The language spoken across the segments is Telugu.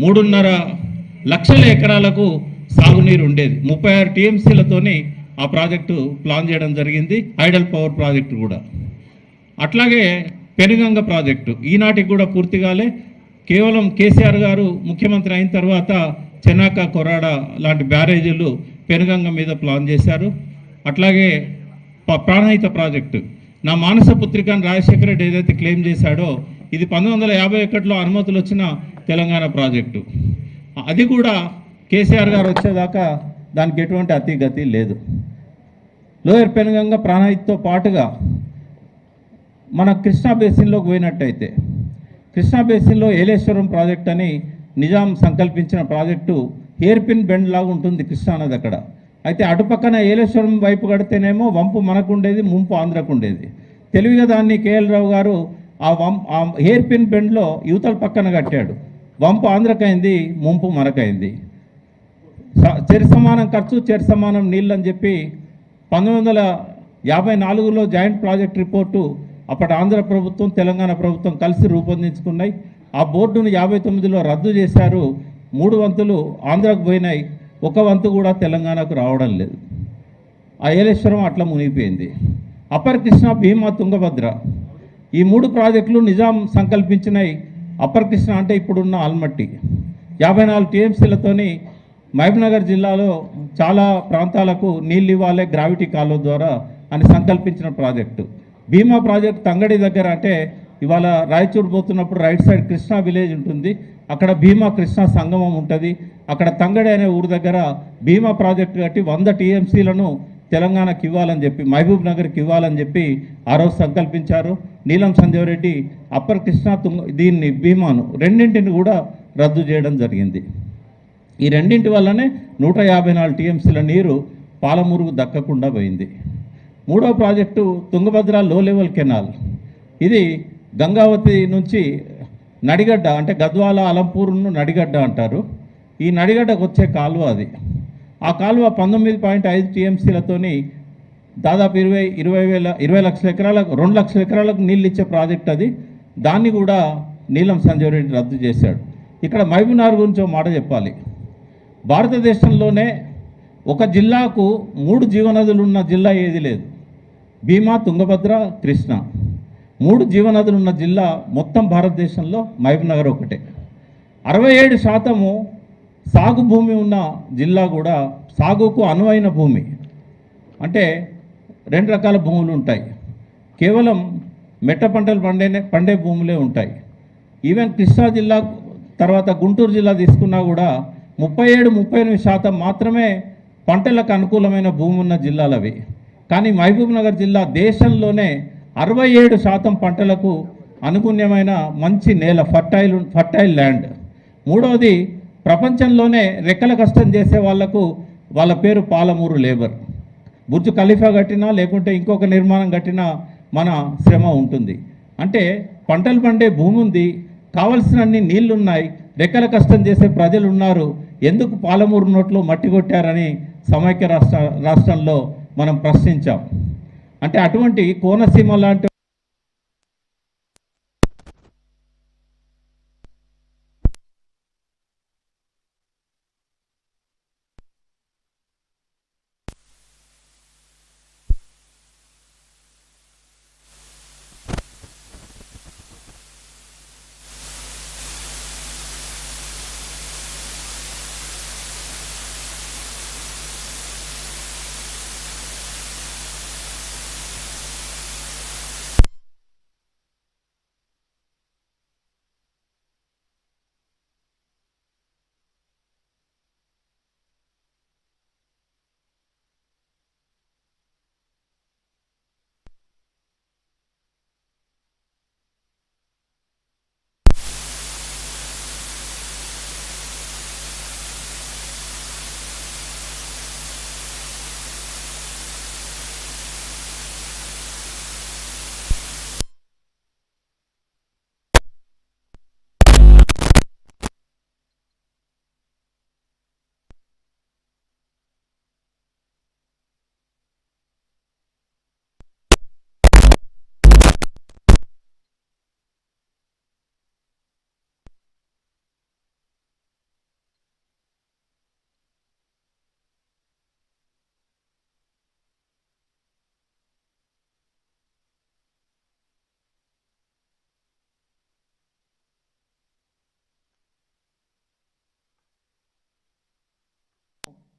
మూడున్నర లక్షల ఎకరాలకు సాగునీరు ఉండేది. ముప్పై ఆరు టీఎంసీలతోని ఆ ప్రాజెక్టు ప్లాన్ చేయడం జరిగింది. ఐడల్ పవర్ ప్రాజెక్టు కూడా. అట్లాగే పెనుగంగ ప్రాజెక్టు ఈనాటికి కూడా పూర్తి కాలే కేవలం కేసీఆర్ గారు ముఖ్యమంత్రి అయిన తర్వాత చెన్నాక కొరాడ లాంటి బ్యారేజీలు పెనుగంగ మీద ప్లాన్ చేశారు. అట్లాగే ప్రాణహిత ప్రాజెక్టు. నా మానస పుత్రికను రాజశేఖర రెడ్డి ఏదైతే క్లెయిమ్ చేశాడో ఇది పంతొమ్మిది వందల యాభై ఒకటిలో అనుమతులు వచ్చిన తెలంగాణ ప్రాజెక్టు. అది కూడా కేసీఆర్ గారు వచ్చేదాకా దానికి ఎటువంటి అతిగతి లేదు. లోయర్ పెనుగంగ ప్రాణహితతో పాటుగా మన కృష్ణా బేసిన్లోకి పోయినట్టయితే కృష్ణా బేసిన్లో ఏలేశ్వరం ప్రాజెక్ట్ అని నిజాం సంకల్పించిన ప్రాజెక్టు హెయిర్ పిన్ బెండ్ లాగా ఉంటుంది కృష్ణా నది అక్కడ. అయితే అటుపక్కన ఏలేశ్వరం వైపు కడితేనేమో వంపు మనకు ఉండేది ముంపు ఆంధ్రకు ఉండేది తెలివిగా దాన్ని కేఎల్ రావు గారు ఆ వం ఆ హెయిర్ పిన్ బెండ్లో యువతల పక్కన కట్టాడు. వంపు ఆంధ్రకైంది ముంపు మనకైంది. స- చెరి సమానం ఖర్చు చెరి సమానం నీళ్ళు అని చెప్పి పంతొమ్మిది వందల యాభై నాలుగులో జాయింట్ ప్రాజెక్ట్ రిపోర్టు అప్పటి ఆంధ్ర ప్రభుత్వం తెలంగాణ ప్రభుత్వం కలిసి రూపొందించుకున్నాయి. ఆ బోర్డును యాభై తొమ్మిదిలో రద్దు చేశారు. మూడు వంతులు ఆంధ్రకు పోయినాయి. ఒక వంతు కూడా తెలంగాణకు రావడం లేదు. ఆ ఏలేశ్వరం అట్లా మునిగిపోయింది. అప్పర్ కృష్ణ భీమా తుంగభద్ర. ఈ మూడు ప్రాజెక్టులు నిజాం సంకల్పించినవి అప్పర్ కృష్ణ అంటే ఇప్పుడున్న ఆల్మట్టి. యాభై నాలుగు టీఎంసీలతోని మహబూబ్నగర్ జిల్లాలో చాలా ప్రాంతాలకు నీళ్ళు ఇవ్వాలి గ్రావిటీ కాలువ ద్వారా అని సంకల్పించిన ప్రాజెక్టు. భీమా ప్రాజెక్ట్ తంగడి దగ్గర అంటే ఇవాళ రాయచూడు పోతున్నప్పుడు రైట్ సైడ్ కృష్ణా విలేజ్ ఉంటుంది. అక్కడ భీమా కృష్ణా సంగమం ఉంటుంది. అక్కడ తంగడి అనే ఊరు దగ్గర భీమా ప్రాజెక్టు కట్టి వంద టీఎంసీలను తెలంగాణకి ఇవ్వాలని చెప్పి మహబూబ్ నగర్కి ఇవ్వాలని చెప్పి ఆ రోజు సంకల్పించారు. నీలం సంజీవరెడ్డి అప్పర్ కృష్ణా తుంగ దీన్ని భీమాను రెండింటిని కూడా రద్దు చేయడం జరిగింది. ఈ రెండింటి వల్లనే నూట యాభై నాలుగు టీఎంసీల నీరు పాలమూరుకు దక్కకుండా పోయింది. మూడో ప్రాజెక్టు తుంగభద్ర లో లెవెల్ కెనాల్. ఇది గంగావతి నుంచి నడిగడ్డ అంటే గద్వాల అలంపూర్ను నడిగడ్డ అంటారు. ఈ నడిగడ్డకు వచ్చే కాలువ అది. ఆ కాలువ పంతొమ్మిది పాయింట్ ఐదు టీఎంసీలతోని దాదాపు ఇరవై ఇరవై వేల ఇరవై లక్షల ఎకరాలకు రెండు లక్షల ఎకరాలకు నీళ్ళు ఇచ్చే ప్రాజెక్ట్ అది. దాన్ని కూడా నీలం సంజయ్ రెడ్డి రద్దు చేశాడు. ఇక్కడ మహబూబ్నగర్ గురించి ఒక మాట చెప్పాలి. భారతదేశంలోనే ఒక జిల్లాకు మూడు జీవనదులు ఉన్న జిల్లా ఏది లేదు. భీమా తుంగభద్ర కృష్ణ. మూడు జీవనదులు ఉన్న జిల్లా మొత్తం భారతదేశంలో మహబూబ్నగర్ ఒకటే. అరవై ఏడు శాతము సాగు భూమి ఉన్న జిల్లా కూడా సాగుకు అనువైన భూమి. అంటే రెండు రకాల భూములు ఉంటాయి. కేవలం మెట్ట పంటలు పండే పండే భూములే ఉంటాయి. ఈవెన్ కృష్ణా జిల్లా తర్వాత గుంటూరు జిల్లా తీసుకున్నా కూడా ముప్పై ఏడు ముప్పై ఎనిమిది శాతం మాత్రమే పంటలకు అనుకూలమైన భూమి ఉన్న జిల్లాలు అవి కానీ మహబూబ్ నగర్ జిల్లా దేశంలోనే అరవై ఏడు శాతం పంటలకు అనుగుణ్యమైన మంచి నేల ఫర్టైల్ ఫర్టైల్ ల్యాండ్ మూడవది ప్రపంచంలోనే రెక్కల కష్టం చేసే వాళ్ళకు వాళ్ళ పేరు పాలమూరు లేబర్. బుర్జు ఖలీఫా కట్టినా లేకుంటే ఇంకొక నిర్మాణం కట్టినా మన శ్రమ ఉంటుంది. అంటే పంటలు పండే భూమి ఉంది కావలసినన్ని నీళ్ళున్నాయి రెక్కల కష్టం చేసే ప్రజలు ఉన్నారు ఎందుకు పాలమూరు నోట్లో మట్టి కొట్టారని సమైక్య రాష్ట్ర రాష్ట్రంలో మనం ప్రశ్నించాం. అంటే అటువంటి కోనసీమ లాంటి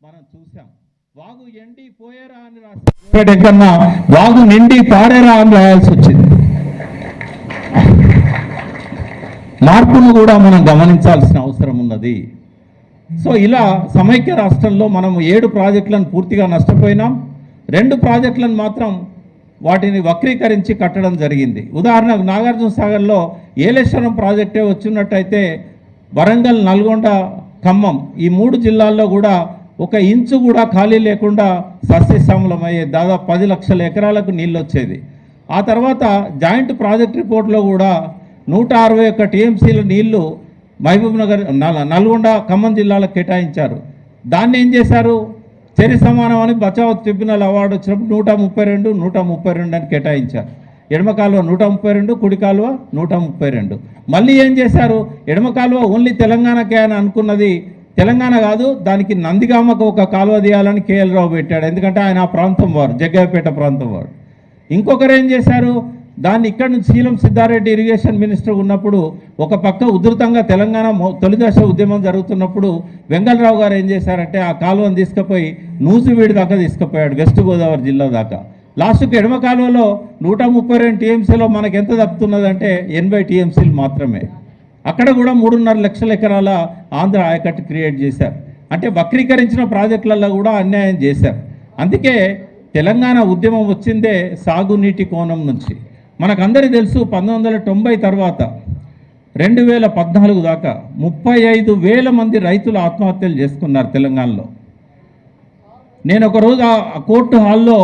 మనం చూసాం. వాగు ఎండి పోయేరా అని రాసి కన్నా వాగు నిండి పాడేరా అని రాయాల్సి వచ్చింది. మార్పును కూడా మనం గమనించాల్సిన అవసరం ఉన్నది. సో ఇలా సమైక్య రాష్ట్రంలో మనం ఏడు ప్రాజెక్టులను పూర్తిగా నష్టపోయినాం. రెండు ప్రాజెక్టులను మాత్రం వాటిని వక్రీకరించి కట్టడం జరిగింది. ఉదాహరణకు నాగార్జున సాగర్లో ఏలేశ్వరం ప్రాజెక్టే వచ్చినట్టయితే వరంగల్ నల్గొండ ఖమ్మం ఈ మూడు జిల్లాల్లో కూడా ఒక ఇంచు కూడా ఖాళీ లేకుండా సస్యశ్యామలమయ్యే దాదాపు పది లక్షల ఎకరాలకు నీళ్ళు వచ్చేది ఆ తర్వాత జాయింట్ ప్రాజెక్ట్ రిపోర్ట్లో కూడా నూట అరవై ఒక్క టీఎంసీల నీళ్ళు మహబూబ్నగర్ నల్గొండ ఖమ్మం జిల్లాలకు కేటాయించారు. దాన్ని ఏం చేశారు? చెరి సమానం అని బచావ్ ట్రిబ్యునల్ అవార్డు వచ్చినప్పుడు నూట ముప్పై రెండు నూట ముప్పై రెండు అని కేటాయించారు. ఎడమ కాలువ నూట ముప్పై రెండు కుడి కాలువ నూట ముప్పై రెండు. మళ్ళీ ఏం చేశారు? ఎడమ కాలువ ఓన్లీ తెలంగాణకే అని అనుకున్నది తెలంగాణ కాదు దానికి నందిగామకు ఒక కాలువ తీయాలని కేఎల్ రావు పెట్టాడు. ఎందుకంటే ఆయన ఆ ప్రాంతం వారు జగ్గయ్యపేట ప్రాంతం వారు ఇంకొకరు ఏం చేశారు? దాన్ని ఇక్కడ నుంచి శీలం సిద్ధారెడ్డి ఇరిగేషన్ మినిస్టర్ ఉన్నప్పుడు ఒక పక్క ఉధృతంగా తెలంగాణ తొలిదశ ఉద్యమం జరుగుతున్నప్పుడు వెంగళరావు గారు ఏం చేశారంటే ఆ కాలువను తీసుకుపోయి నూజివీడి దాకా తీసుకుపోయాడు వెస్ట్ గోదావరి జిల్లా దాకా. లాస్ట్కి ఎడమ కాలువలో నూట ముప్పై రెండు టీఎంసీలో మనకు ఎంత తప్పుతున్నదంటే ఎనభై టీఎంసీలు మాత్రమే. అక్కడ కూడా మూడున్నర లక్షల ఎకరాల ఆంధ్ర ఆయకట్టు క్రియేట్ చేశారు. అంటే వక్రీకరించిన ప్రాజెక్టులలో కూడా అన్యాయం చేశారు. అందుకే తెలంగాణ ఉద్యమం వచ్చిందే సాగునీటి కోణం నుంచి. మనకందరికీ తెలుసు పంతొమ్మిది వందల తొంభై తర్వాత రెండు వేల పద్నాలుగు దాకా ముప్పై ఐదు వేల మంది రైతులు ఆత్మహత్యలు చేసుకున్నారు తెలంగాణలో. నేను ఒకరోజు ఆ కోర్టు హాల్లో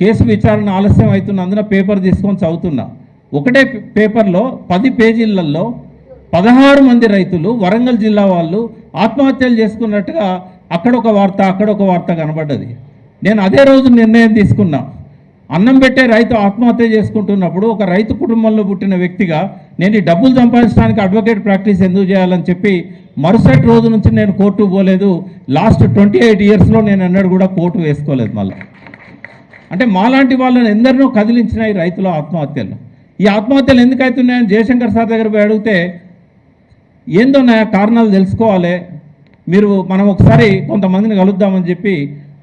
కేసు విచారణ ఆలస్యం అవుతున్నందున పేపర్ తీసుకొని చదువుతున్నా. ఒకటే పేపర్లో పది పేజీలలో పదహారు మంది రైతులు వరంగల్ జిల్లా వాళ్ళు ఆత్మహత్యలు చేసుకున్నట్టుగా అక్కడ ఒక వార్త అక్కడ ఒక వార్త కనబడ్డది. నేను అదే రోజు నిర్ణయం తీసుకున్నా. అన్నం పెట్టే రైతు ఆత్మహత్య చేసుకుంటున్నప్పుడు ఒక రైతు కుటుంబంలో పుట్టిన వ్యక్తిగా నేను ఈ డబ్బులు సంపాదించడానికి అడ్వకేట్ ప్రాక్టీస్ ఎందుకు చేయాలని చెప్పి మరుసటి రోజు నుంచి నేను కోర్టు పోలేదు. లాస్ట్ ట్వంటీ ఎయిట్ ఇయర్స్లో నేను ఎన్నడూ కూడా కోర్టు వేసుకోలేదు మళ్ళీ. అంటే మాలాంటి వాళ్ళని ఎందరినో కదిలించిన ఈ రైతుల ఆత్మహత్యలు. ఈ ఆత్మహత్యలు ఎందుకు అవుతున్నాయని జయశంకర్ సార్ దగ్గర పోయి అడిగితే ఏందో నా కారణాలు తెలుసుకోవాలి. మీరు మనం ఒకసారి కొంతమందిని కలుద్దామని చెప్పి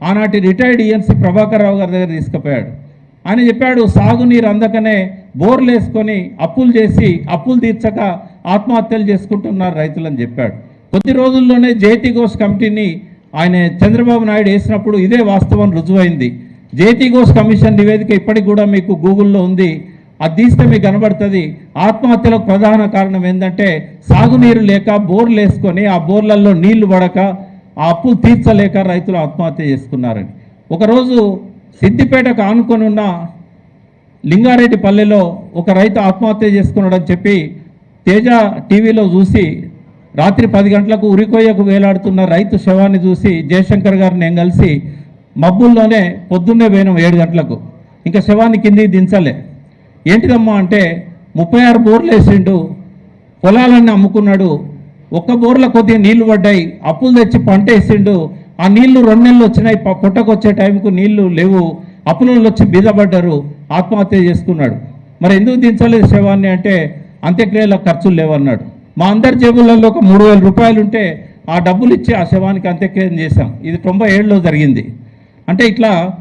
ఆనాటి రిటైర్డ్ ఈఎన్సీ ప్రభాకర్ రావు గారి దగ్గర తీసుకుపోయాడు. ఆయన చెప్పాడు సాగునీరు అందకనే బోర్లు వేసుకొని అప్పులు చేసి అప్పులు తీర్చక ఆత్మహత్యలు చేసుకుంటున్నారు రైతులని చెప్పాడు. కొద్ది రోజుల్లోనే జేటీ ఘోష్ కమిటీని ఆయన చంద్రబాబు నాయుడు వేసినప్పుడు ఇదే వాస్తవం రుజువైంది. జేటీ ఘోష్ కమిషన్ నివేదిక ఇప్పటికి కూడా మీకు గూగుల్లో ఉంది. అది తీస్తే మీకు కనబడుతుంది. ఆత్మహత్యలకు ప్రధాన కారణం ఏంటంటే సాగునీరు లేక బోర్లు వేసుకొని ఆ బోర్లలో నీళ్ళు పడక ఆ అప్పులు తీర్చలేక రైతులు ఆత్మహత్య చేసుకున్నారని. ఒకరోజు సిద్దిపేటకు ఆనుకొని ఉన్న లింగారెడ్డి పల్లెలో ఒక రైతు ఆత్మహత్య చేసుకున్నాడని చెప్పి తేజ టీవీలో చూసి రాత్రి పది గంటలకు ఉరికొయ్యకు వేలాడుతున్న రైతు శవాన్ని చూసి జయశంకర్ గారు నేను కలిసి మబ్బుల్లోనే పొద్దున్నే పోయినాం ఏడు గంటలకు. ఇంకా శవాన్ని కిందికి దించలే. ఏంటిదమ్మా అంటే ముప్పై ఆరు బోర్లు వేసిండు పొలాలన్నీ అమ్ముకున్నాడు ఒక్క బోర్ల కొద్దిగా నీళ్ళు పడ్డాయి అప్పులు తెచ్చి పంట వేసిండు ఆ నీళ్ళు రెండు నెలలు వచ్చినాయి ప- వచ్చే టైంకు నీళ్ళు లేవు అప్పులలో వచ్చి బీదపడ్డారు ఆత్మహత్య చేసుకున్నాడు. మరి ఎందుకు దించలేదు శవాన్ని అంటే అంత్యక్రియలకు ఖర్చులు లేవన్నాడు. మా అందరి జేబులలో ఒక మూడు వేల రూపాయలు ఉంటే ఆ డబ్బులు ఇచ్చి ఆ శవానికి అంత్యక్రియం చేశాం. ఇది తొంభై ఏడులో జరిగింది. అంటే ఇట్లా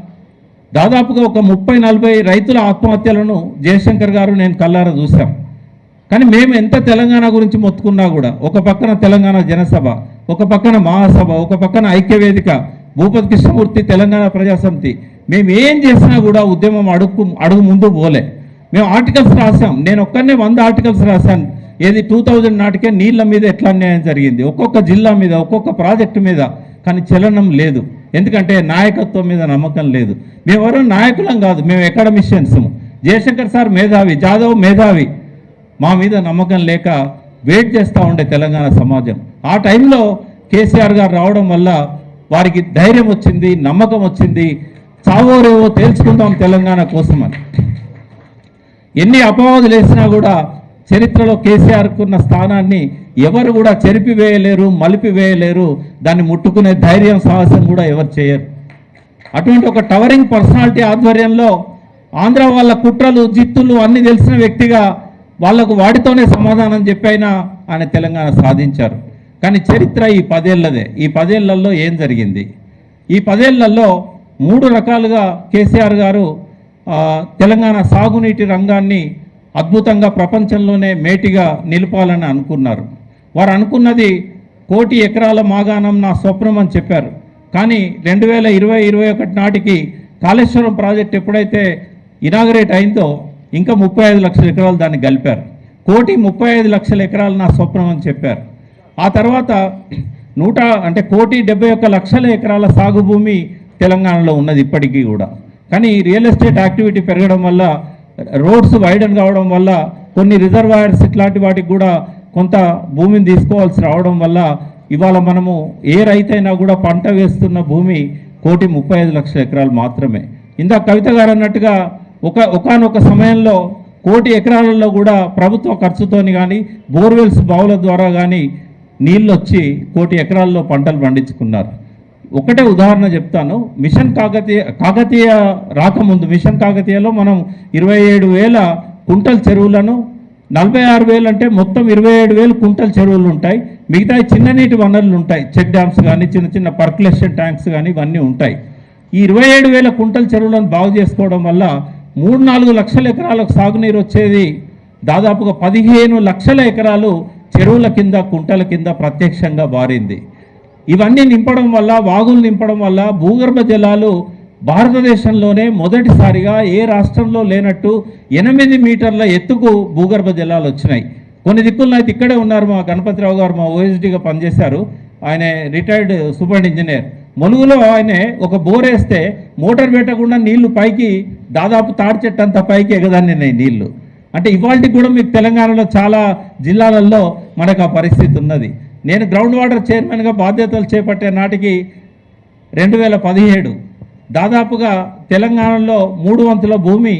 దాదాపుగా ఒక ముప్పై నలభై రైతుల ఆత్మహత్యలను జయశంకర్ గారు నేను కల్లారా చూశాం. కానీ మేము ఎంత తెలంగాణ గురించి మొత్తుకున్నా కూడా ఒక పక్కన తెలంగాణ జనసభ ఒక పక్కన మహాసభ ఒక పక్కన ఐక్యవేదిక భూపతి కృష్ణమూర్తి తెలంగాణ ప్రజాసమితి మేము ఏం చేసినా కూడా ఉద్యమం అడుగు అడుగు ముందు పోలే. మేము ఆర్టికల్స్ రాసాం నేను ఒక్కనే వంద ఆర్టికల్స్ రాశాను. ఏది టూ థౌజండ్ నాటికే నీళ్ళ మీద ఎట్లా అన్యాయం జరిగింది? ఒక్కొక్క జిల్లా మీద ఒక్కొక్క ప్రాజెక్టు మీద కానీ చలనం లేదు. ఎందుకంటే నాయకత్వం మీద నమ్మకం లేదు. మేమెవరో నాయకులం కాదు. మేము అకాడమిషియన్స్. జయశంకర్ సార్ మేధావి జాదవ్ మేధావి. మా మీద నమ్మకం లేక వెయిట్ చేస్తూ ఉండే తెలంగాణ సమాజం. ఆ టైంలో కేసీఆర్ గారు రావడం వల్ల వారికి ధైర్యం వచ్చింది నమ్మకం వచ్చింది. చావోరేవో తేల్చుకుందాం తెలంగాణ కోసమని. ఎన్ని అపవాదులు వేసినా కూడా చరిత్రలో కేసీఆర్కు ఉన్న స్థానాన్ని ఎవరు కూడా చెరిపివేయలేరు మలిపివేయలేరు. దాన్ని ముట్టుకునే ధైర్యం సాహసం కూడా ఎవరు చేయరు. అటువంటి ఒక టవరింగ్ పర్సనాలిటీ ఆధ్వర్యంలో ఆంధ్ర వాళ్ళ కుట్రలు జిత్తులు అన్ని తెలిసిన వ్యక్తిగా వాళ్ళకు వాటితోనే సమాధానం చెప్పైనా ఆయన తెలంగాణ సాధించారు. కానీ చరిత్ర ఈ పదేళ్ళదే. ఈ పదేళ్ళలో ఏం జరిగింది? ఈ పదేళ్ళలో మూడు రకాలుగా కేసీఆర్ గారు తెలంగాణ సాగునీటి రంగాన్ని అద్భుతంగా ప్రపంచంలోనే మేటిగా నిలపాలని అనుకున్నారు. వారు అనుకున్నది కోటి ఎకరాల మాగాణం నా స్వప్నం అని చెప్పారు. కానీ రెండు వేల ఇరవై ఇరవై ఒకటి నాటికి కాళేశ్వరం ప్రాజెక్ట్ ఎప్పుడైతే ఇనాగరేట్ అయిందో ఇంకా ముప్పై ఐదు లక్షల ఎకరాలు దాన్ని గలిపారు. కోటి ముప్పై ఐదు లక్షల ఎకరాలు నా స్వప్నం అని చెప్పారు. ఆ తర్వాత నూట అంటే కోటి డెబ్బై ఒక్క లక్షల ఎకరాల సాగు భూమి తెలంగాణలో ఉన్నది ఇప్పటికీ కూడా. కానీ రియల్ ఎస్టేట్ యాక్టివిటీ పెరగడం వల్ల రోడ్స్ వైడన్ కావడం వల్ల కొన్ని రిజర్వాయర్స్ ఇట్లాంటి వాటికి కూడా కొంత భూమిని తీసుకోవాల్సి రావడం వల్ల ఇవాళ మనము ఏ రైతైనా కూడా పంట వేస్తున్న భూమి కోటి ముప్పై ఐదు లక్షల ఎకరాలు మాత్రమే. ఇందాక కవిత గారు అన్నట్టుగా ఒక ఒకానొక సమయంలో కోటి ఎకరాలలో కూడా ప్రభుత్వ ఖర్చుతోని కానీ బోర్వెల్స్ బావుల ద్వారా కానీ నీళ్ళు వచ్చి కోటి ఎకరాల్లో పంటలు పండించుకున్నారు. ఒకటే ఉదాహరణ చెప్తాను. మిషన్ కాకతీయ కాకతీయ రాకముందు మిషన్ కాకతీయలో మనం ఇరవై ఏడు వేల కుంటల చెరువులను నలభై ఆరు వేలు అంటే మొత్తం ఇరవై ఏడు వేలు కుంటల చెరువులు ఉంటాయి. మిగతా చిన్న నీటి వనరులు ఉంటాయి. చెక్ డ్యామ్స్ కానీ చిన్న చిన్న పర్కులేషన్ ట్యాంక్స్ కానీ ఇవన్నీ ఉంటాయి. ఈ ఇరవై ఏడు వేల కుంటల చెరువులను బాగు చేసుకోవడం వల్ల మూడు నాలుగు లక్షల ఎకరాలకు సాగునీరు వచ్చేది. దాదాపుగా పదిహేను లక్షల ఎకరాలు చెరువుల కింద కుంటల కింద ప్రత్యక్షంగా మారింది ఇవన్నీ నింపడం వల్ల వాగులు నింపడం వల్ల భూగర్భ జలాలు భారతదేశంలోనే మొదటిసారిగా ఏ రాష్ట్రంలో లేనట్టు ఎనిమిది మీటర్ల ఎత్తుకు భూగర్భ జలాలు వచ్చినాయి. కొన్ని దిక్కుల్లో అయితే ఇక్కడే ఉన్నారు మా గణపతిరావు గారు మా ఓఎస్డీగా పనిచేశారు. ఆయన రిటైర్డ్ సూపర్ ఇంజనీర్. ములుగులో ఆయన ఒక బోర్ వేస్తే మోటార్ పెట్టకుండా నీళ్ళు పైకి దాదాపు తాడి చెట్టు అంత పైకి ఎగదాన్నినాయి నీళ్ళు. అంటే ఇవాళకి కూడా మీకు తెలంగాణలో చాలా జిల్లాలలో మనకు ఆ పరిస్థితి ఉన్నది. నేను గ్రౌండ్ వాటర్ చైర్మన్గా బాధ్యతలు చేపట్టే నాటికి రెండు వేల పదిహేడు దాదాపుగా తెలంగాణలో మూడు వంతుల భూమి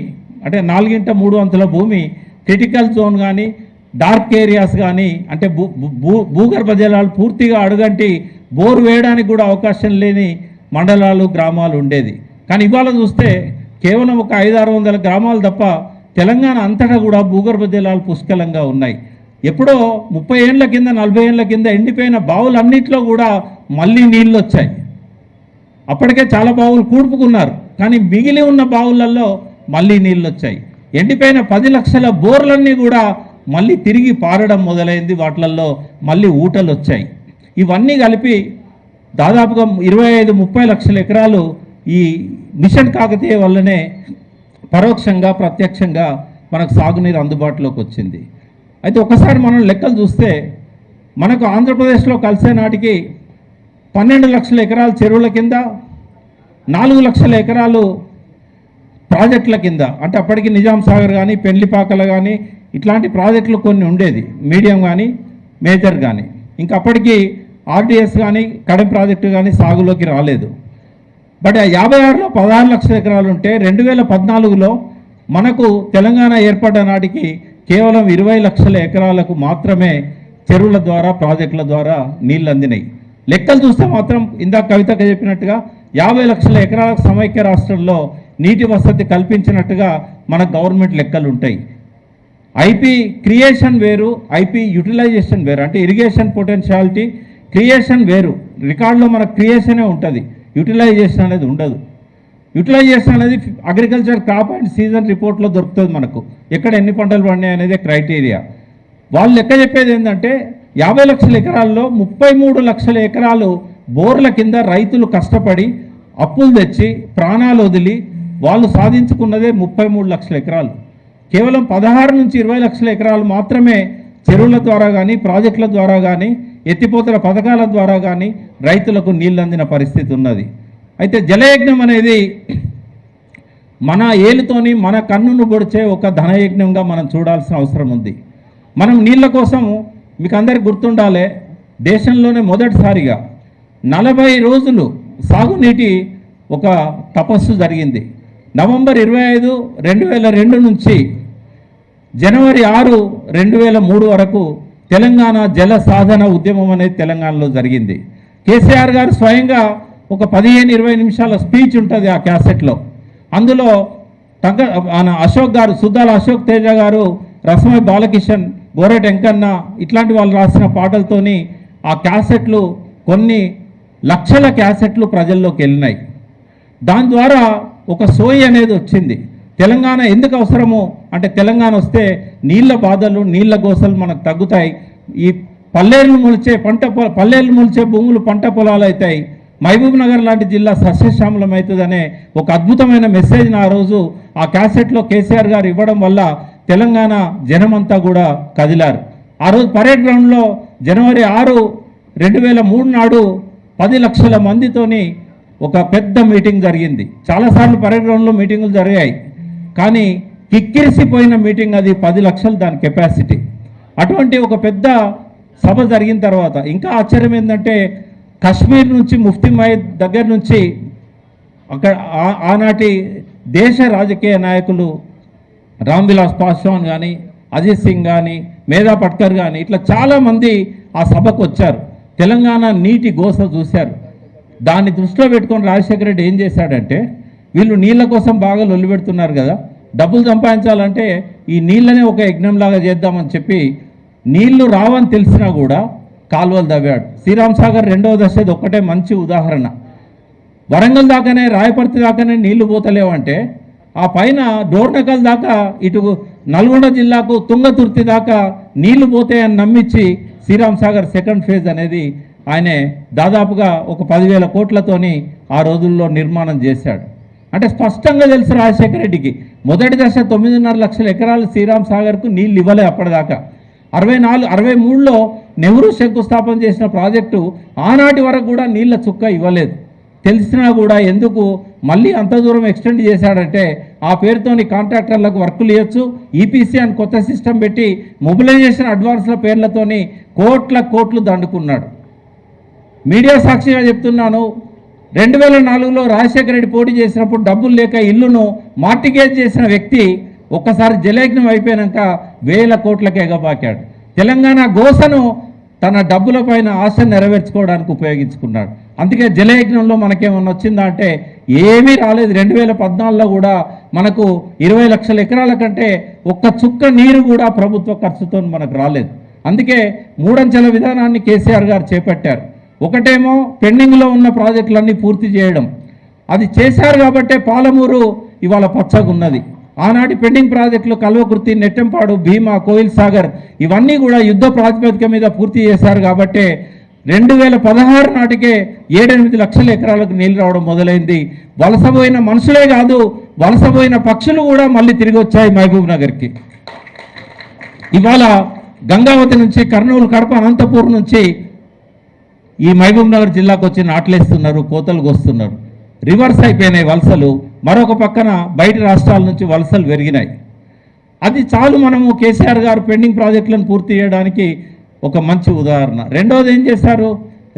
అంటే నాలుగింట మూడు వంతుల భూమి క్రిటికల్ జోన్ కానీ డార్క్ ఏరియాస్ కానీ అంటే భూ భూ భూగర్భ జలాలు పూర్తిగా అడుగంటి బోరు వేయడానికి కూడా అవకాశం లేని మండలాలు గ్రామాలు ఉండేది. కానీ ఇవాళ చూస్తే కేవలం ఒక ఐదు ఆరు వందల గ్రామాలు తప్ప తెలంగాణ అంతటా కూడా భూగర్భ జలాలు పుష్కలంగా ఉన్నాయి. ఎప్పుడో ముప్పై ఏళ్ళ కింద నలభై ఏళ్ళ కింద ఎండిపోయిన బావులన్నింటిలో కూడా మళ్ళీ నీళ్ళు వచ్చాయి అప్పటికే చాలా బావులు కూడుపుకున్నారు కానీ మిగిలి ఉన్న బావులలో మళ్ళీ నీళ్ళు వచ్చాయి ఎండిపోయిన పది లక్షల బోర్లన్నీ కూడా మళ్ళీ తిరిగి పారడం మొదలైంది. వాటిలలో మళ్ళీ ఊటలు వచ్చాయి ఇవన్నీ కలిపి దాదాపుగా ఇరవై ఐదు ముప్పై లక్షల ఎకరాలు ఈ మిషన్ కాకతీయ వల్లనే పరోక్షంగా ప్రత్యక్షంగా మనకు సాగునీరు అందుబాటులోకి వచ్చింది అయితే ఒకసారి మనం లెక్కలు చూస్తే మనకు ఆంధ్రప్రదేశ్లో కలిసే నాటికి పన్నెండు లక్షల ఎకరాలు చెరువుల కింద నాలుగు లక్షల ఎకరాలు ప్రాజెక్టుల కింద. అంటే అప్పటికి నిజాం సాగర్ కానీ పెండ్లిపాకలు కానీ ఇట్లాంటి ప్రాజెక్టులు కొన్ని ఉండేది. మీడియం కానీ మేజర్ కానీ ఇంకా అప్పటికి ఆర్డిఎస్ కానీ కడెం ప్రాజెక్టు కానీ సాగులోకి రాలేదు. బట్ ఆ యాభై ఆరులో పదహారు లక్షల ఎకరాలు ఉంటే రెండు వేల పద్నాలుగులో మనకు తెలంగాణ ఏర్పడ్డ నాటికి కేవలం ఇరవై లక్షల ఎకరాలకు మాత్రమే చెరువుల ద్వారా ప్రాజెక్టుల ద్వారా నీళ్ళు అందినాయి లెక్కలు చూస్తే మాత్రం ఇందాక కవితకు చెప్పినట్టుగా యాభై లక్షల ఎకరాలకు సమైక్య రాష్ట్రంలో నీటి వసతి కల్పించినట్టుగా మన గవర్నమెంట్ లెక్కలు ఉంటాయి. ఐపీ క్రియేషన్ వేరు ఐపీ యూటిలైజేషన్ వేరు. అంటే ఇరిగేషన్ పొటెన్షియాలిటీ క్రియేషన్ వేరు. రికార్డులో మన క్రియేషనే ఉంటుంది. యూటిలైజేషన్ అనేది ఉండదు. యూటిలైజేషన్ అనేది అగ్రికల్చర్ క్రాప్ అండ్ సీజన్ రిపోర్ట్లో దొరుకుతుంది మనకు. ఎక్కడ ఎన్ని పంటలు పడినాయి అనేది క్రైటీరియా. వాళ్ళు లెక్క చెప్పేది ఏంటంటే యాభై లక్షల ఎకరాల్లో ముప్పై మూడు లక్షల ఎకరాలు బోర్ల కింద రైతులు కష్టపడి అప్పులు తెచ్చి ప్రాణాలు వదిలి వాళ్ళు సాధించుకున్నదే ముప్పై మూడు లక్షల ఎకరాలు. కేవలం పదహారు నుంచి ఇరవై లక్షల ఎకరాలు మాత్రమే చెరువుల ద్వారా కానీ ప్రాజెక్టుల ద్వారా కానీ ఎత్తిపోతల పథకాల ద్వారా కానీ రైతులకు నీళ్ళు అందిన పరిస్థితి ఉన్నది. అయితే జలయజ్ఞం అనేది మన ఏలుతోని మన కన్నును పొడిచే ఒక ధనయజ్ఞంగా మనం చూడాల్సిన అవసరం ఉంది. మనం నీళ్ళ కోసం మీకు అందరికి గుర్తుండాలి దేశంలోనే మొదటిసారిగా నలభై రోజులు సాగునీటి ఒక తపస్సు జరిగింది. నవంబర్ ఇరవై ఐదు రెండు వేల రెండు నుంచి జనవరి ఆరు రెండు వేల మూడు వరకు తెలంగాణ జల సాధన ఉద్యమం అనేది తెలంగాణలో జరిగింది. కేసీఆర్ గారు స్వయంగా ఒక పదిహేను ఇరవై నిమిషాల స్పీచ్ ఉంటుంది ఆ క్యాసెట్లో. అందులో తగ్గ మన అశోక్ గారు సుద్దాల అశోక్ తేజ గారు రసమై బాలకిషన్ గోరెట్ వెంకన్న ఇట్లాంటి వాళ్ళు రాసిన పాటలతోని ఆ క్యాసెట్లు కొన్ని లక్షల క్యాసెట్లు ప్రజల్లోకి వెళ్ళినాయి. దాని ద్వారా ఒక సోయి అనేది వచ్చింది. తెలంగాణ ఎందుకు అవసరము? అంటే తెలంగాణ వస్తే నీళ్ళ బాధలు నీళ్ళ గోసలు మనకు తగ్గుతాయి. ఈ పల్లెలు మొలిచే పంట పొ- పల్లెలు మొలిచే భూములు పంట పొలాలు అవుతాయి. మహబూబ్ నగర్ లాంటి జిల్లా సస్యశ్యామలం అవుతుందనే ఒక అద్భుతమైన మెసేజ్ని ఆ రోజు ఆ క్యాసెట్లో కేసీఆర్ గారు ఇవ్వడం వల్ల తెలంగాణ జనమంతా కూడా కదిలారు. ఆ రోజు పరేడ్ గ్రౌండ్లో జనవరి ఆరు రెండు వేల మూడు నాడు పది లక్షల మందితోని ఒక పెద్ద మీటింగ్ జరిగింది. చాలాసార్లు పరేడ్ గ్రౌండ్లో మీటింగులు జరిగాయి. కానీ కిక్కిరిసిపోయిన మీటింగ్ అది పది లక్షలు దాని కెపాసిటీ అటువంటి ఒక పెద్ద సభ జరిగిన తర్వాత ఇంకా ఆశ్చర్యం ఏంటంటే కశ్మీర్ నుంచి ముఫ్తీ మహద్ దగ్గర నుంచి అక్కడ ఆ- ఆనాటి దేశ రాజకీయ నాయకులు రామ్ విలాస్ పాస్వాన్ కానీ అజిత్ సింగ్ కానీ మేధా పట్కర్ కానీ ఇట్లా చాలామంది ఆ సభకు వచ్చారు. తెలంగాణ నీటి గోస చూశారు. దాన్ని దృష్టిలో పెట్టుకొని రాజశేఖర రెడ్డి ఏం చేశాడంటే వీళ్ళు నీళ్ళ కోసం బాగా లొల్లిపెడుతున్నారు కదా డబ్బులు సంపాదించాలంటే ఈ నీళ్ళనే ఒక యజ్ఞంలాగా చేద్దామని చెప్పి నీళ్ళు రావని తెలిసినా కూడా కాలువలు తవ్వాడు శ్రీరామ్ సాగర్ రెండవ దశది ఒక్కటే మంచి ఉదాహరణ. వరంగల్ దాకానే రాయపర్తి దాకానే నీళ్ళు పోతలేవంటే ఆ పైన డోర్నకల్ దాకా ఇటు నల్గొండ జిల్లాకు తుంగతుర్తి దాకా నీళ్ళు పోతాయని నమ్మించి శ్రీరామ్ సాగర్ సెకండ్ ఫేజ్ అనేది ఆయనే దాదాపుగా ఒక పదివేల కోట్లతోని ఆ రోజుల్లో నిర్మాణం చేశాడు. అంటే స్పష్టంగా తెలుసు రాజశేఖర రెడ్డికి మొదటి దశ తొమ్మిదిన్నర లక్షల ఎకరాలు శ్రీరామ్ సాగర్కు నీళ్ళు ఇవ్వలే అప్పటిదాకా. అరవై నాలుగు అరవై మూడులో నెహ్రూ శంకుస్థాపన చేసిన ప్రాజెక్టు ఆనాటి వరకు కూడా నీళ్ళ చుక్క ఇవ్వలేదు. తెలిసినా కూడా ఎందుకు? మళ్ళీ అంత దూరం ఎక్స్టెండ్ చేశాడంటే ఆ పేరుతోని కాంట్రాక్టర్లకు వర్కులు ఇవ్వచ్చు. ఈపీసీ అని కొత్త సిస్టమ్ పెట్టి మొబిలైజేషన్ అడ్వాన్స్ల పేర్లతోని కోట్ల కోట్లు దండుకున్నాడు. మీడియా సాక్షిగా చెప్తున్నాను రెండు వేల నాలుగులో రాజశేఖర రెడ్డి పోటీ చేసినప్పుడు డబ్బులు లేక ఇల్లును మార్టిగేజ్ చేసిన వ్యక్తి ఒక్కసారి జలయజ్ఞం అయిపోయాక వేల కోట్లకి ఎగబాకాడు. తెలంగాణ గోసను తన డబ్బుల పైన ఆశ నెరవేర్చుకోవడానికి ఉపయోగించుకున్నాడు. అందుకే జలయజ్ఞంలో మనకేమన్నా వచ్చిందా అంటే ఏమీ రాలేదు. రెండు వేల పద్నాలుగులో కూడా మనకు ఇరవై లక్షల ఎకరాల కంటే ఒక్క చుక్క నీరు కూడా ప్రభుత్వ ఖర్చుతో మనకు రాలేదు. అందుకే మూడంచెల విధానాన్ని కేసీఆర్ గారు చేపట్టారు. ఒకటేమో పెండింగ్లో ఉన్న ప్రాజెక్టులన్నీ పూర్తి చేయడం. అది చేశారు కాబట్టే పాలమూరు ఇవాళ పచ్చగున్నది. ఆనాటి పెండింగ్ ప్రాజెక్టులు కల్వకుర్తి నెట్టెంపాడు భీమా కోయిల్ సాగర్ ఇవన్నీ కూడా యుద్ధ ప్రాతిపదిక మీద పూర్తి చేశారు కాబట్టే రెండు వేల పదహారు నాటికే ఏడెనిమిది లక్షల ఎకరాలకు నీళ్ళు రావడం మొదలైంది. వలసపోయిన మనుషులే కాదు వలసపోయిన పక్షులు కూడా మళ్ళీ తిరిగి వచ్చాయి మహబూబ్ నగర్కి. ఇవాళ గంగావతి నుంచి కర్నూలు కడప అనంతపూర్ నుంచి ఈ మహబూబ్ నగర్ జిల్లాకు వచ్చి నాట్లేస్తున్నారు కోతలు కోస్తున్నారు. రివర్స్ అయిపోయినాయి వలసలు. మరొక పక్కన బయట రాష్ట్రాల నుంచి వలసలు పెరిగినాయి. అది చాలు మనము కేసీఆర్ గారు పెండింగ్ ప్రాజెక్టులను పూర్తి చేయడానికి ఒక మంచి ఉదాహరణ. రెండవది ఏం చేశారు?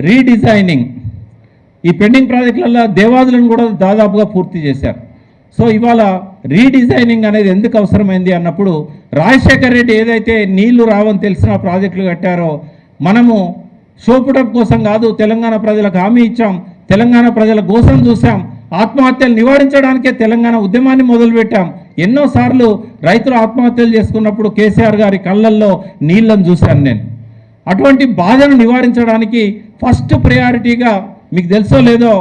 రీడిజైనింగ్. ఈ పెండింగ్ ప్రాజెక్టులలో దేవాదులను కూడా దాదాపుగా పూర్తి చేశారు. సో ఇవాళ రీడిజైనింగ్ అనేది ఎందుకు అవసరమైంది అన్నప్పుడు రాజశేఖర్ రెడ్డి ఏదైతే నీళ్ళు రావని తెలిసిన ప్రాజెక్టులు కట్టారో మనము షోపుటప్ కోసం కాదు తెలంగాణ ప్రజలకు హామీ ఇచ్చాం. తెలంగాణ ప్రజల కోసం చూసాం ఆత్మహత్యలు నివారించడానికే తెలంగాణ ఉద్యమాన్ని మొదలుపెట్టాం. ఎన్నోసార్లు రైతులు ఆత్మహత్యలు చేసుకున్నప్పుడు కేసీఆర్ గారి కళ్ళల్లో నీళ్ళను చూశాను నేను. అటువంటి బాధను నివారించడానికి ఫస్ట్ ప్రయారిటీగా మీకు తెలుసో లేదో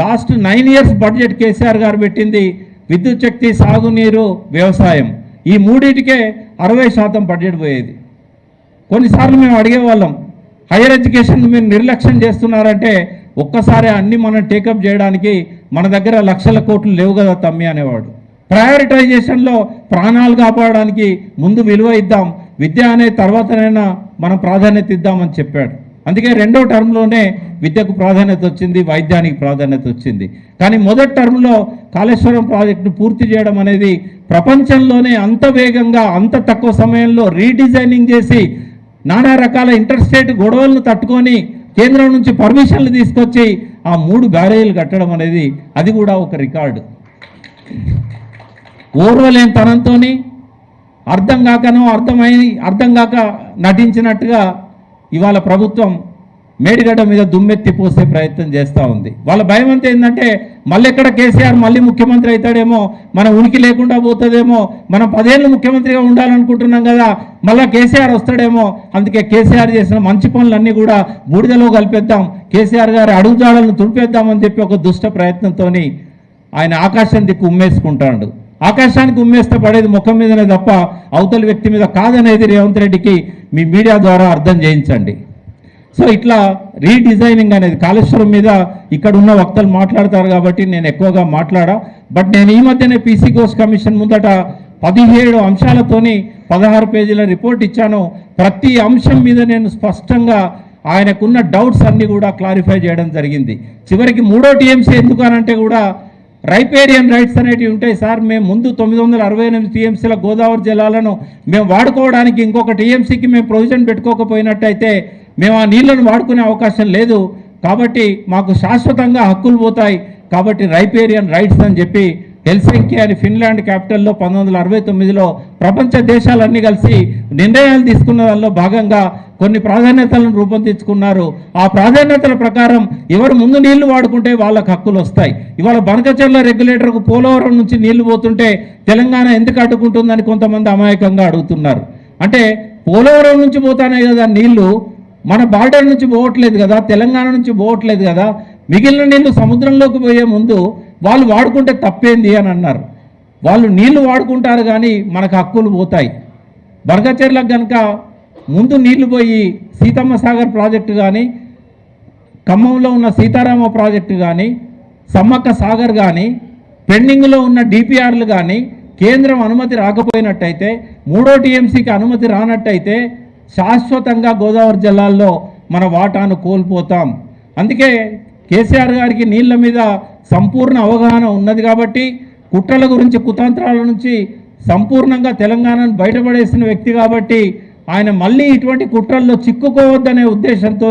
last nine years budget KCR garu పెట్టింది విద్యుత్ శక్తి సాగునీరు వ్యవసాయం. ఈ మూడింటికే అరవై శాతం బడ్జెట్ పోయేది. కొన్నిసార్లు మేము అడిగేవాళ్ళం హైయర్ ఎడ్యుకేషన్ మీరు నిర్లక్ష్యం చేస్తున్నారంటే ఒక్కసారి అన్ని మనం టేకప్ చేయడానికి మన దగ్గర లక్షల కోట్లు లేవు కదా తమ్మి అనేవాడు. ప్రయారిటైజేషన్లో ప్రాణాలు కాపాడడానికి ముందు విలువ ఇద్దాం విద్య అనే తర్వాతనైనా మనం ప్రాధాన్యత ఇద్దామని చెప్పాడు. అందుకే రెండో టర్మ్లోనే విద్యకు ప్రాధాన్యత వచ్చింది వైద్యానికి ప్రాధాన్యత వచ్చింది. కానీ మొదటి టర్మ్లో కాళేశ్వరం ప్రాజెక్టును పూర్తి చేయడం అనేది ప్రపంచంలోనే అంత వేగంగా అంత తక్కువ సమయంలో రీడిజైనింగ్ చేసి నానా రకాల ఇంటర్ స్టేట్ గొడవలను తట్టుకొని కేంద్రం నుంచి పర్మిషన్లు తీసుకొచ్చి ఆ మూడు బ్యారేజీలు కట్టడం అనేది అది కూడా ఒక రికార్డు. ఓర్వలేని తనంతో అర్థం కాకనో అర్థమై అర్థం కాక నటించినట్టుగా ఇవాళ ప్రభుత్వం మేడిగడ్డ మీద దుమ్మెత్తి పోసే ప్రయత్నం చేస్తూ ఉంది. వాళ్ళ భయం అంతా ఏంటంటే మళ్ళీ ఎక్కడ కేసీఆర్ మళ్ళీ ముఖ్యమంత్రి అవుతాడేమో మన ఉనికి లేకుండా పోతుందేమో మనం పదేళ్ళు ముఖ్యమంత్రిగా ఉండాలనుకుంటున్నాం కదా మళ్ళీ కేసీఆర్ వస్తాడేమో అందుకే కేసీఆర్ చేసిన మంచి పనులన్నీ కూడా బూడిదలో కలిపేద్దాం కేసీఆర్ గారి అడుగుజాడలను తుడిపేద్దామని చెప్పి ఒక దుష్ట ప్రయత్నంతో ఆయన ఆకాశం దిక్కు ఉమ్మేసుకుంటాడు. ఆకాశానికి ఉమ్మేస్తే పడేది ముఖం మీదనే తప్ప అవతలి వ్యక్తి మీద కాదనేది రేవంత్ రెడ్డికి మీ మీడియా ద్వారా అర్థం చేయించండి. సో ఇట్లా రీడిజైనింగ్ అనేది కాళేశ్వరం మీద ఇక్కడ ఉన్న వక్తలు మాట్లాడతారు కాబట్టి నేను ఎక్కువగా మాట్లాడా. బట్ నేను ఈ మధ్యనే పీసీ కోర్స్ కమిషన్ ముందట పదిహేడు అంశాలతోని పదహారు పేజీల రిపోర్ట్ ఇచ్చాను. ప్రతి అంశం మీద నేను స్పష్టంగా ఆయనకున్న డౌట్స్ అన్నీ కూడా క్లారిఫై చేయడం జరిగింది. చివరికి మూడో టీఎంసీ ఎందుకు అనంటే కూడా రైపేరియన్ రైట్స్ అనేటివి ఉంటాయి సార్. మేము ముందు తొమ్మిది వందల అరవై ఎనిమిది టీఎంసీల గోదావరి జలాలను మేము వాడుకోవడానికి ఇంకొక టీఎంసీకి మేము ప్రొవిజన్ పెట్టుకోకపోయినట్టయితే మేము ఆ నీళ్ళను వాడుకునే అవకాశం లేదు. కాబట్టి మాకు శాశ్వతంగా హక్కులు పోతాయి. కాబట్టి రైపేరియన్ రైట్స్ అని చెప్పి హెల్సింకి అని ఫిన్లాండ్ క్యాపిటల్లో పంతొమ్మిది వందల అరవై తొమ్మిదిలో ప్రపంచ దేశాలన్నీ కలిసి నిర్ణయాలు తీసుకున్న దానిలో భాగంగా కొన్ని ప్రాధాన్యతలను రూపొందించుకున్నారు. ఆ ప్రాధాన్యతల ప్రకారం ఎవరు ముందు నీళ్ళు వాడుకుంటే వాళ్ళకు హక్కులు వస్తాయి. ఇవాళ బనకచెర్ల రెగ్యులేటర్కు పోలవరం నుంచి నీళ్ళు పోతుంటే తెలంగాణ ఎందుకు అడ్డుకుంటుందని కొంతమంది అమాయకంగా అడుగుతున్నారు. అంటే పోలవరం నుంచి పోతానే కదా నీళ్ళు. మన బార్డర్ నుంచి పోవట్లేదు కదా తెలంగాణ నుంచి పోవట్లేదు కదా మిగిలిన నీళ్ళు సముద్రంలోకి పోయే ముందు వాళ్ళు వాడుకుంటే తప్పేంది అని అన్నారు. వాళ్ళు నీళ్ళు వాడుకుంటారు కానీ మనకు హక్కులు పోతాయి. బర్గచెర్లకు కనుక ముందు నీళ్ళు పోయి సీతమ్మ సాగర్ ప్రాజెక్టు కానీ ఖమ్మంలో ఉన్న సీతారామ ప్రాజెక్టు కానీ సమ్మక్క సాగర్ కానీ పెండింగ్లో ఉన్న డిపిఆర్లు కానీ కేంద్రం అనుమతి రాకపోయినట్టయితే మూడో టీఎంసీకి అనుమతి రానట్టయితే శాశ్వతంగా గోదావరి జిల్లాల్లో మన వాటాను కోల్పోతాం. అందుకే కేసీఆర్ గారికి నీళ్ళ మీద సంపూర్ణ అవగాహన ఉన్నది కాబట్టి కుట్రల గురించి కుతంత్రాల నుంచి సంపూర్ణంగా తెలంగాణను బయటపడేసిన వ్యక్తి కాబట్టి ఆయన మళ్ళీ ఇటువంటి కుట్రల్లో చిక్కుకోవద్దనే ఉద్దేశంతో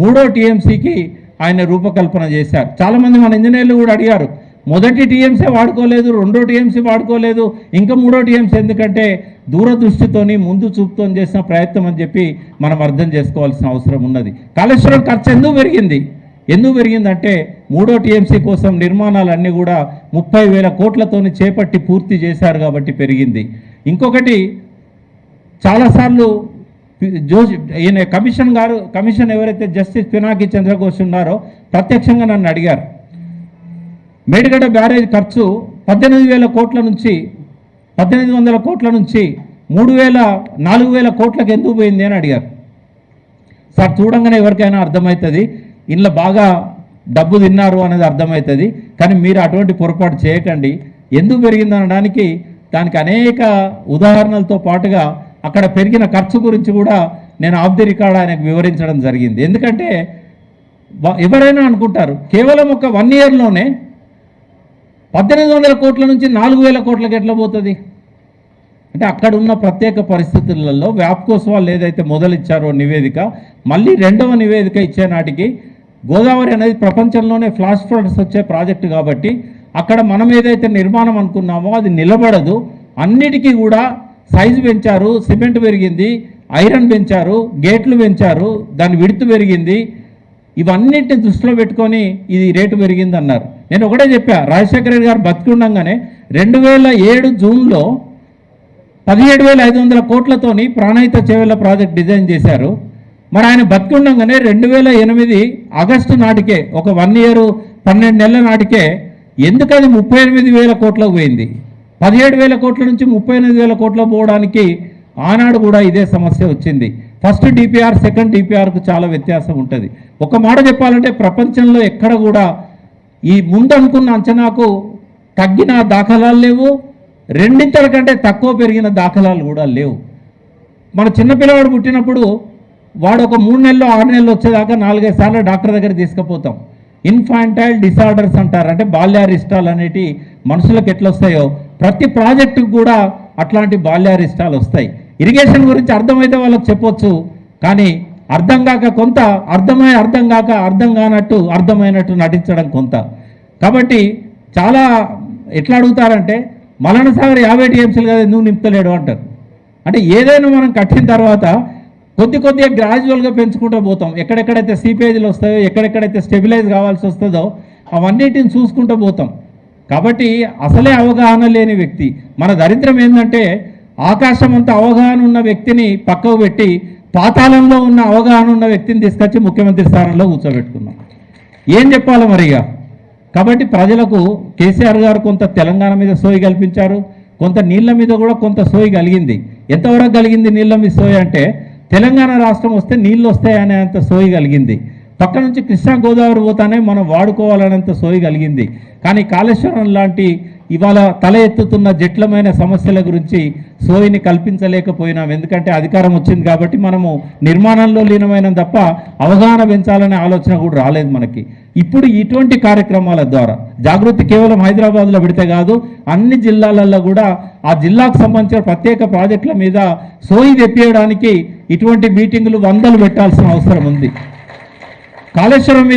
మూడో టీఎంసీకి ఆయన రూపకల్పన చేశారు. చాలామంది మన ఇంజనీర్లు కూడా అడిగారు మొదటి టీఎంసీ వాడుకోలేదు రెండో టీఎంసీ వాడుకోలేదు ఇంకా మూడో టీఎంసీ ఎందుకంటే దూరదృష్టితోని ముందు చూపుతో చేసిన ప్రయత్నం అని చెప్పి మనం అర్థం చేసుకోవాల్సిన అవసరం ఉన్నది. కాళేశ్వరం ఖర్చు ఎందుకు పెరిగింది? ఎందుకు పెరిగిందంటే మూడో టీఎంసీ కోసం నిర్మాణాలన్నీ కూడా ముప్పై వేల కోట్లతోని చేపట్టి పూర్తి చేశారు కాబట్టి పెరిగింది. ఇంకొకటి చాలాసార్లు జోష్ ఈయన కమిషన్ గారు కమిషన్ ఎవరైతే జస్టిస్ పినాకి చంద్రఘోష్ ఉన్నారో ప్రత్యక్షంగా నన్ను అడిగారు. మేడిగడ్డ బ్యారేజ్ ఖర్చు పద్దెనిమిది వేల కోట్ల నుంచి పద్దెనిమిది వందల కోట్ల నుంచి మూడు వేల నాలుగు వేల కోట్లకు ఎందుకు పోయింది అని అడిగారు. సార్ చూడంగానే ఎవరికైనా అర్థమవుతుంది ఇంట్లో బాగా డబ్బు తిన్నారు అనేది అర్థమవుతుంది కానీ మీరు అటువంటి పొరపాటు చేయకండి. ఎందుకు పెరిగింది అనడానికి దానికి అనేక ఉదాహరణలతో పాటుగా అక్కడ పెరిగిన ఖర్చు గురించి కూడా నేను ఆఫ్ ది రికార్డ్ ఆయనకు వివరించడం జరిగింది. ఎందుకంటే ఎవరైనా అనుకుంటారు కేవలం ఒక వన్ ఇయర్లోనే పద్దెనిమిది వందల కోట్ల నుంచి నాలుగు వేల కోట్లకి ఎట్లా పోతుంది? అంటే అక్కడ ఉన్న ప్రత్యేక పరిస్థితులలో వ్యాప్కోస్ వాళ్ళు ఏదైతే మొదలిచ్చారో నివేదిక మళ్ళీ రెండవ నివేదిక ఇచ్చే నాటికి గోదావరి అనేది ప్రపంచంలోనే ఫ్లాష్ ఫ్లడ్స్ వచ్చే ప్రాజెక్టు కాబట్టి అక్కడ మనం ఏదైతే నిర్మాణం అనుకున్నామో అది నిలబడదు. అన్నిటికీ కూడా సైజు పెంచారు సిమెంట్ పెరిగింది ఐరన్ పెంచారు గేట్లు పెంచారు దాని విడుతు పెరిగింది. ఇవన్నిటిని దృష్టిలో పెట్టుకొని ఇది రేటు పెరిగింది అన్నారు నేను ఒకటే చెప్పా రాజశేఖర రెడ్డి గారు బతికుండగానే రెండు వేల ఏడు జూన్లో పదిహేడు వేల ఐదు వందల కోట్లతోని ప్రాణహిత చేవేళ్ళ ప్రాజెక్ట్ డిజైన్ చేశారు. మరి ఆయన బతికుండగానే రెండు వేల ఎనిమిది ఆగస్టు నాటికే ఒక వన్ ఇయర్ పన్నెండు నెలల నాటికే ఎందుకు అది ముప్పై ఎనిమిది వేల కోట్లకు పోయింది? పదిహేడు వేల కోట్ల నుంచి ముప్పై ఎనిమిది వేల కోట్లకు పోవడానికి ఆనాడు కూడా ఇదే సమస్య వచ్చింది. ఫస్ట్ డిపిఆర్ సెకండ్ డిపిఆర్కు చాలా వ్యత్యాసం ఉంటుంది. ఒక మాట చెప్పాలంటే ప్రపంచంలో ఎక్కడ కూడా ఈ ముందు అనుకున్న అంచనాకు తగ్గిన దాఖలాలు లేవు. రెండింతల కంటే తక్కువ పెరిగిన దాఖలాలు కూడా లేవు. మన చిన్నపిల్లవాడు పుట్టినప్పుడు వాడు ఒక మూడు నెలలు ఆరు నెలలు వచ్చేదాకా నాలుగైదు సార్లు డాక్టర్ దగ్గర తీసుకుపోతాం. ఇన్ఫాంటైల్ డిసార్డర్స్ అంటారు. అంటే బాల్యారిష్టాలు అనేటి మనుషులకు ఎట్లా వస్తాయో ప్రతి ప్రాజెక్టుకు కూడా అట్లాంటి బాల్యారిష్టాలు వస్తాయి. ఇరిగేషన్ గురించి అర్థమైతే వాళ్ళకి చెప్పొచ్చు కానీ అర్థం కాక కొంత అర్థమై అర్థం కాక అర్థం కానట్టు అర్థమైనట్టు నటించడం కొంత. కాబట్టి చాలా ఎట్లా అడుగుతారంటే మలన సాగర్ యాభై టీఎంసీలు కదా ఎందుకు నింపుతలేడు అంటారు. అంటే ఏదైనా మనం కట్టిన తర్వాత కొద్ది కొద్దిగా గ్రాడ్యువల్గా పెంచుకుంటూ పోతాం. ఎక్కడెక్కడైతే సీపేజీలు వస్తాయో ఎక్కడెక్కడైతే స్టెబిలైజ్ కావాల్సి వస్తుందో అవన్నిటిని చూసుకుంటూ పోతాం. కాబట్టి అసలే అవగాహన లేని వ్యక్తి మన దరిద్రం ఏంటంటే ఆకాశం అంత అవగాహన ఉన్న వ్యక్తిని పక్కకు పెట్టి పాతాళంలో ఉన్న అవగాహన ఉన్న వ్యక్తిని తీసుకొచ్చి ముఖ్యమంత్రి స్థానంలో కూర్చోబెట్టుకున్నాం. ఏం చెప్పాలి మరి ఇక కాబట్టి ప్రజలకు కేసీఆర్ గారు కొంత తెలంగాణ మీద సోయి కల్పించారు. కొంత నీళ్ళ మీద కూడా కొంత సోయి కలిగింది. ఎంతవరకు కలిగింది నీళ్ళ మీద సోయి అంటే తెలంగాణ రాష్ట్రం వస్తే నీళ్ళు వస్తాయనేంత సోయి కలిగింది. పక్క నుంచి కృష్ణా గోదావరి పోతానే మనం వాడుకోవాలనేంత సోయి కలిగింది. కానీ కాళేశ్వరం లాంటి ఇవాళ తల ఎత్తుతున్న జట్లమైన సమస్యల గురించి సోయిని కల్పించలేకపోయినాం. ఎందుకంటే అధికారం వచ్చింది కాబట్టి మనము నిర్మాణంలో లీనమైన తప్ప అవగాహన పెంచాలనే ఆలోచన కూడా రాలేదు మనకి. ఇప్పుడు ఇటువంటి కార్యక్రమాల ద్వారా జాగృతి కేవలం హైదరాబాద్లో పెడితే కాదు అన్ని జిల్లాలలో కూడా ఆ జిల్లాకు సంబంధించిన ప్రత్యేక ప్రాజెక్టుల మీద సోయి తెప్పియడానికి ఇటువంటి మీటింగులు వందలు పెట్టాల్సిన అవసరం ఉంది. కాళేశ్వరం మీద